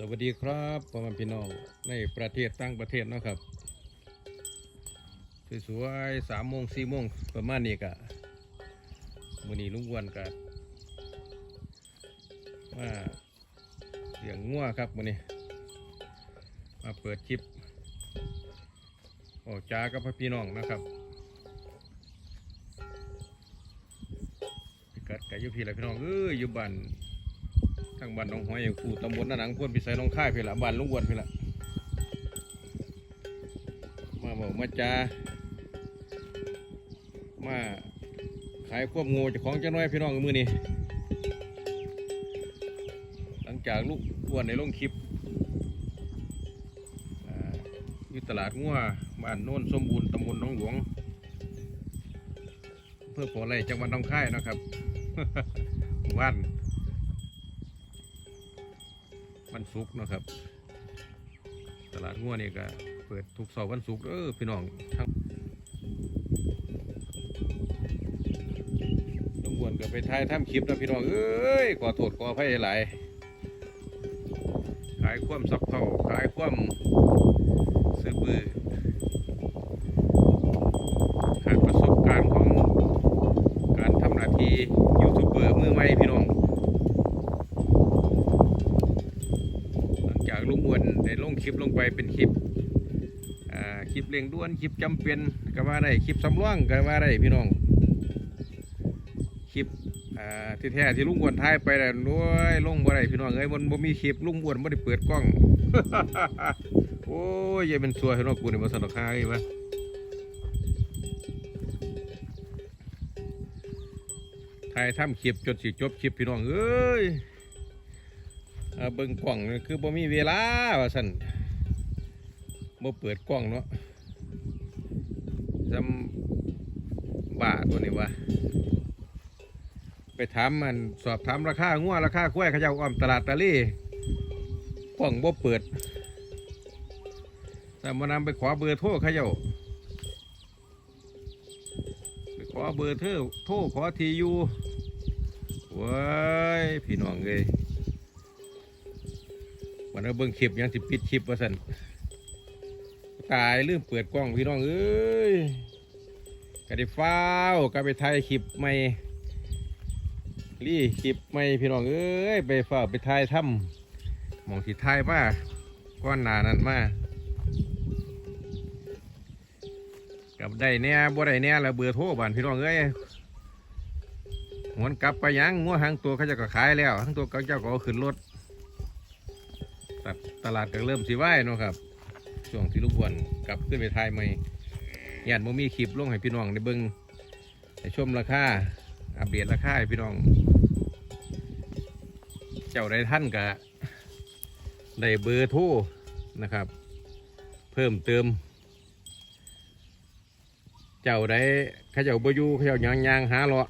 สวัสดีครับพ่อแม่พี่น้องในประเทศตั้งประเทศนะครับสวยๆสามโมงสี่โมงประมาณนี้กะมือนี้ลุงอ้วนกะมาเลี้ยงงัวครับมือนี้มาเปิดคลิปออกจ้ากับพ่อพี่น้องนะครับพิกัดกับยุพี่และพี่น้องเอ้ยอยู่บ้าน ทางบ้านหนองหอยอย่างกูตำบลนาหนังพวนพิสัยหน้องค่ายพี่ละบ้านลุงวนพี่ละมาบอกมาจามาขายควบงูจากของเจ้าน้อยพี่น้องกับมือนี่หลังจากลูกอ้วนในลงคลิปอยู่ตลาดงัวบ้านโน้นสมบูรณ์ตำบลหนองหลวงเพื่อปอไรจังหวัดหน้องค่ายนะครับหมู่บ้าน วันศุกร์นะครับ ตลาดงัวนี่ก็เปิดทุกเสาร์วันศุกร์เออพี่น้องทั้งลุงบวนก็ไปถ่ายทำคลิปนะพี่น้องเอ้ยขอโทษขออภัยหลายขายความซับเท่าขายความซื้อบือขาดประสบการณ์ของการทำหน้าที่ยูทูบเบอร์มือใหม่พี่น้อง หลังจากลุงอ้วนได้ ลงคลิปลงไปเป็นคลิปคลิปเร่งด่วนคลิปจำเป็นก็ว่าได้คลิปสำรองก็ว่าได้พี่น้องคลิปที่แท้ที่ลุงอ้วนถ่ายไปแล้วด้วยลงบ่ได้พี่น้องเอ้ยมันบ่มีคลิปลุงอ้วนบ่ได้เปิดกล้องโอ้ยย่าเป็นสัวให้น้องกูนี่บ่สนุกหาอีวะถ่ายทำคลิปจนสิจบคลิปพี่น้องเอ้ย เบิ่งกล้องคือบ่มีเวลาว่าซั่นบ่เปิดกล้องเนาะจำบ้าตัวนี้วะไปถามมันสอบถามราคางัวราคาควายขาเจ้าอ้อมตลาดตะลี่กล้องบ่เปิดแต่มานำไปขอเบอร์โทรเขาเจ้าไปขอเบอร์เธอโทรขอทีอยู่ว้ายพี่น้องเอ้ย วันนี้เบิ่งคลิปยังสิปิดคลิปว่าสันตายลืมเปิดกล้องพี่น้องเอ้ยก็ได้ฟ้าวก็ไปถ่ายคลิปใหม่รีคลิปใหม่พี่น้องเอ้ยไปฟ้าไปถ่ายถ้ำมองที่ถ่ายมาก้อนหนานั้นมากับได้เนี่ยบ่ได้เนี่ยแล้วเบื่อโทรบานพี่น้องเอ้ยหวนกลับไปยังงัวหางตัวเขาจะก็ขายแล้วหางตัวเขาเจ้าก็ขึ้นรถ ตัดตลาดก็เริ่มสิไหวเนาะครับ ช่วงที่ลูกบวนกลับขึ้นไปทายใหม่ญาติโมมีคลิปลงให้พี่น้องได้เบิ่งให้ชมราคาอัปเดตราคาให้พี่น้อง เจ้าได้ท่านกะได้เบอร์โทรนะครับ เพิ่มเติม เจ้าได้ขาเจ้าบอยูขาเจ้ายางยางหาเลาะ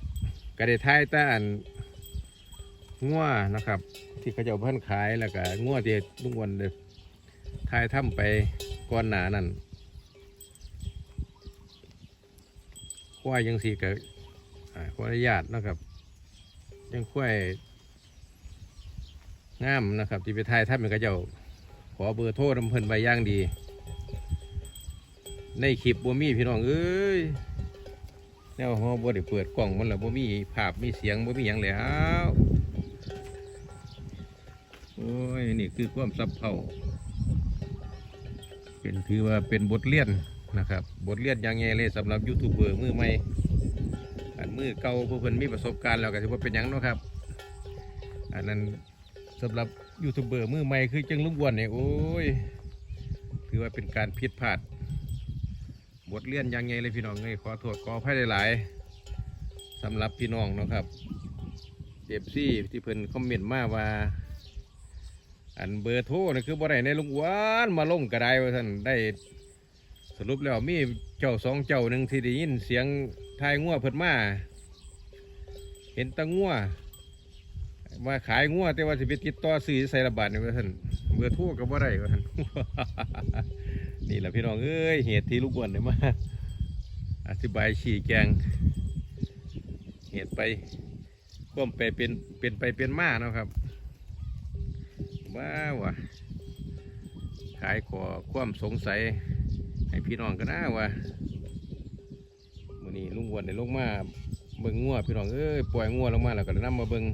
ก็ได้ทายแต่อันงัวนะครับ ที่เขาเจ้าพิ่นขายแล้วก็งัวที่ลุงวันเดทายถ้ำไปก่อนหนานั่นควายยังสีกับขออนุญาตนะครับ ยังควายงามนะครับ ที่ไปทายถ้ำเป็นเขาเจ้าขอเบอร์โทรนำเพิ่นไปอย่างดี ในคลิปบ่มีพี่น้องเอ้ยแนวฮอบ่ได้เปิดกล่องมันแล้วบ่มีภาพมีเสียงบ่มีหยังแล้ว โอ้ย นี่คือความซับเผาเป็นถือว่าเป็นบทเรียนนะครับ บทเรียนอย่างไงเลยสำหรับยูทูบเบอร์มือใหม่อันมือเก่าผู้เพิ่นมีประสบการณ์แล้วก็ถือว่าเป็นยังเนาะครับ อันนั้นสำหรับยูทูบเบอร์มือใหม่คือจังลุงวนเนี่ยโอ้ยถือว่าเป็นการผิดพลาดบทเรียนอย่างไงเลยพี่น้องเลยขอโทษขออภัยหลายๆสำหรับพี่น้องเนาะครับเอฟซี่ที่เพิ่นคอมเมนต์มาว่า อันเบอร์โทรนี่คือบ่ได้ในลุงหวานมาลงกระไดว่าท่านได้สรุปแล้วมีเจ้าสองเจ้าหนึ่งที่ได้ยินเสียงทายงัวเพิ่นมาเห็นตะงัวมาขายงัวแต่ว่าสิไปติดต่อซื้อใส่ระบาดนี่ว่าท่านเบอร์โทรก็บ่ได้ว่าท่านนี่แหละพี่น้องเอ้ยเหตุที่ลูกอ้วนเนี่ยมาอธิบายชี้แจงเหตุไปควมไปเป็นเป็นไปเป็นมาเนาะครับ ว่าวะขายขอความสงสัย ให้พี่น้องก็น่าว่ามื่อนี้ลุงอ้วนได้ลงมาเบิ่งงัวพี่น้องเอ้ยปล่อยงัวลงมาแล้วก็ได้ำมาเบิ่ง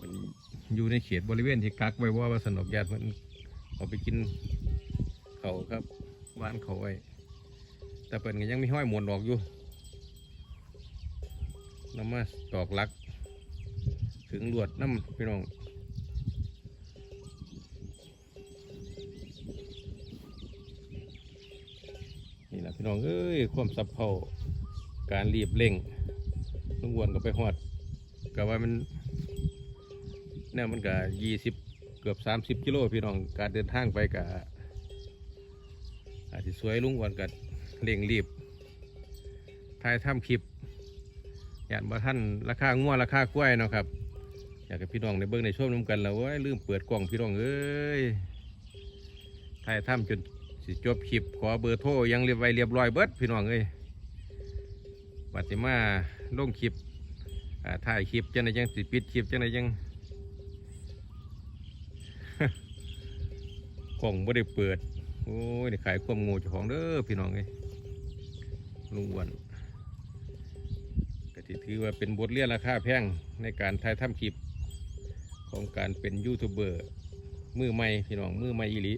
มันอยู่ในเขตบริเวณที่กักไว้ว่าว่าสนอกญาติมันเอาไปกินเขาครับบ้านเขาไว้แต่เปิ่นก็ยังไมีห้อยหมวนออกอยู่นำมาตอกลัก ถึงลวดน้ำพี่น้อง นี่แหละพี่น้องเอ้ยความสับเพาการรีบเร่งลุงอ้วนก็ไปหอดก็ว่ามันเนี่ยมันก็ยี่สิบเกือบสามสิบกิโลพี่น้องการเดินทางไปก็อาจจะสวยลุงอ้วนก็เร่งรีบถ่ายทำคลิปอยากมาท่านราคางัวราคากล้วยเนาะครับอยากให้พี่น้องในเบิ้งในช่วงน้ำกันแล้วเว้ยลืมเปิดกล่องพี่น้องเอ้ยถ่ายทำจน สิจบคลิปขอเบอร์โทรยังเรียบไว้เรียบร้อยเบิดพี่น้องเอ้ยบัดสิมาลงคลิปอ่าถ่ายคลิปจังไดจังสิปิดคลิปจังไดจังกล่องบ่ได้เปิด โอ้ยนี่ขายความงูเจ้าของเด้อพี่น้องเอ้ยลุงอ้วนก็ที่ถือว่าเป็นบทเรียนราคาแพงในการถ่ายทำคลิปของการเป็นยูทูบเบอร์มือใหม่พี่น้องมือใหม่อีหลี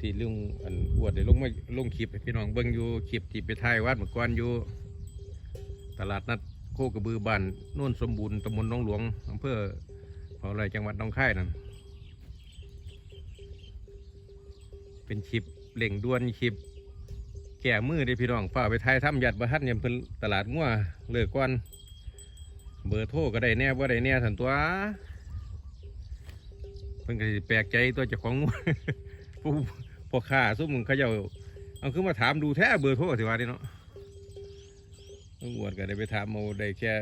ที่ลุงอันอวนได้ลงมาลงคลิปให้พี่น้องเบิ่งอยู่คลิปที่ไปถ่ายวัดเมื่อก่อนอยู่ ตลาดนัดโคกระบือบ้านโน่นสมบูรณ์ตำบลหน้องหลวงอำเภอเผาไรจังหวัดหน้องคายนั่นเป็นคลิปเล่งด่วนคลิป แก่มือได้พี่น้องฝ้าไปถ่ายทำหยัดบะฮัดเนี่ยเพิ่นตลาดงัวเลิกก่อนเบอร์โทรก็ได้แน่ว่าได้แน่ทันตัวเพิ่นก็สิแปลกใจตัวเจ้าของงัวผู้ พอค้าซุ่มเขาเจ้าเอาคือมาถามดูแท้เบอร์โทรสิว่าเดิเนาะลุงอวนก็ได้ไปถามเอาได้แค่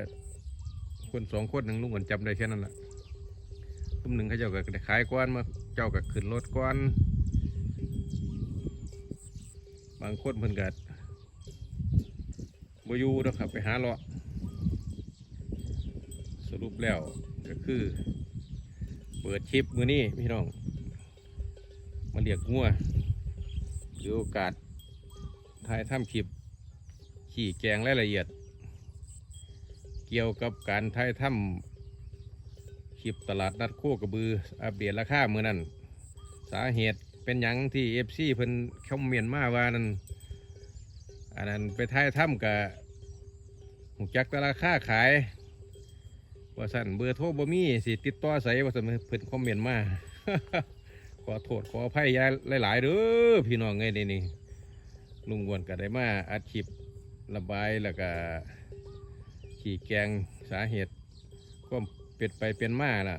คนสองคนหนึ่งลุงอวนจำได้แค่นั้นแหละซุ่มหนึ่งเขาเจ้าก็ได้ขายก้อนมาเจ้าก็ขึ้นรถก้อน บางคนเพิ่นก็บอยู่นะครับไปหาเลาะสรุปแล้วก็คือ เปิดคลิปมือนี้พี่น้อง มาเรียกงัว หรือโอกาสถ่ายทำคลิป ขี่แกงรายละเอียด เกี่ยวกับการถ่ายทำคลิปตลาดนัดโคกระบือ อัปเดตราคาเมื่อนั้น สาเหตุเป็นหยังที่เอฟซีเพิ่นคอมเมนต์มาว่านั่นอันนั้นไปถ่ายทำกับหูจักตราคาขายว่าสั่นเบอร์โทรบ่มีสิติดต่อใส่ว่าสั่นเพิ่นคอมเมนต์มา อโทษขออภัยยายหลาย ๆเด้อพี่น้องไงนี่นี่ลุงอ้วนก็ได้มาอัดคลิประบายแล้วก็ขี่แกงสาเหตุก็เปลี่ยนไปเปลี่ยนมาล่ะ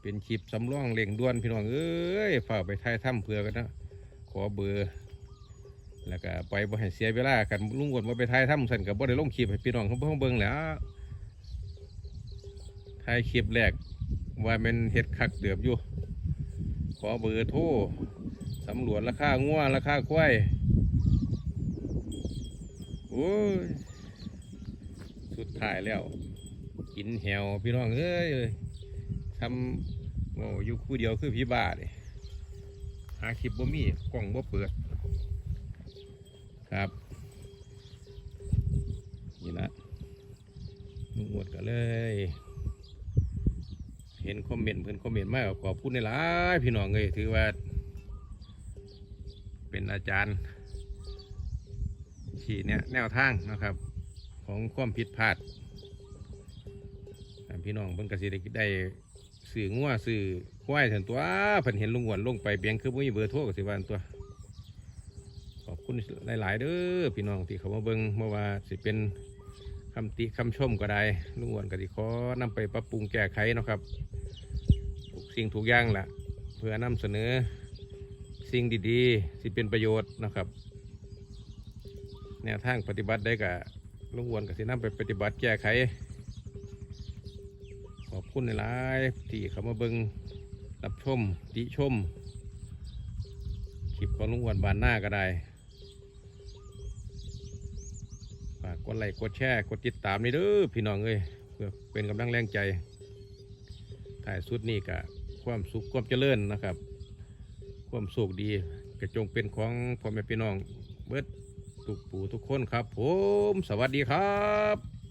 เป็นคลิปสำรองเร่งด่วนพี่น้องเอ้ยฝากไปถ่ายถ้ำเผื่อกันนะขอเบอร์แล้วก็ไปบ่ให้เสียเวลากันลุงอ้วนมาไปถ่ายถ้ำสั่นกับบ่ได้ลงคลิปให้พี่น้องเขาเพิ่งเบิ่งแล้วถ่ายคลิปแรกว่ามันเฮ็ดคักเดือบอยู่ ขอเบอร์โทรสำรวจราคางัวราคาควายโอ้ยสุดท้ายแล้ว กินแหวพี่น้องเอ้ยทำโอ้อยู่คู่เดียวคือพี่บ้าเลยหาคลิปบ่มีกล้องบ่เปิด ครับ นี่ละลุงอวดกันเลย เห็นคอมเมนต์เพิ่อนคอมเมนต์มากขอบคุณในหลายๆพี่น้องเลยถือว่า เป็นอาจารย์ชี้เนี่ยแนวทางนะครับ ของความผิดพลาดพี่น้องเพิ่นก็สิได้ได้สื่องัวสื่อควายถึงตัวเพิ่นเห็นลุงหวนลงไปเบียงคือบ่มีเบอร์โทรก็สิวันตัว ขอบคุณหลาย ๆ เด้อพี่น้องที่เขามาเบิ่งเมื่อว่าสิเป็น คำติคำชมก็ได้ลุงหวนก็สิขอนำไปปรับปรุงแก้ไขนะครับทุกสิ่งทุกอย่างแหละเพื่อนำเสนอสิ่งดีๆที่เป็นประโยชน์นะครับแนวทางปฏิบัติได้กับลุงอ้วนกับสินำไปปฏิบัติแก้ไข ขอบคุณหลายที่เขามาเบิงรับชมติชมคลิปของลุงอ้วนบานหน้าก็ได้ กดไลค์กดแชร์กดติดตามนี่เด้อพี่น้องเอ้ยเพื่อเป็นกำลังแรงใจถ่ายสุดนี่กะความสุขความเจริญนะครับ ความสุขดีกระจงเป็นของพ่อแม่พี่น้องเบิดทุกปู่ทุกคนครับ ผม สวัสดีครับ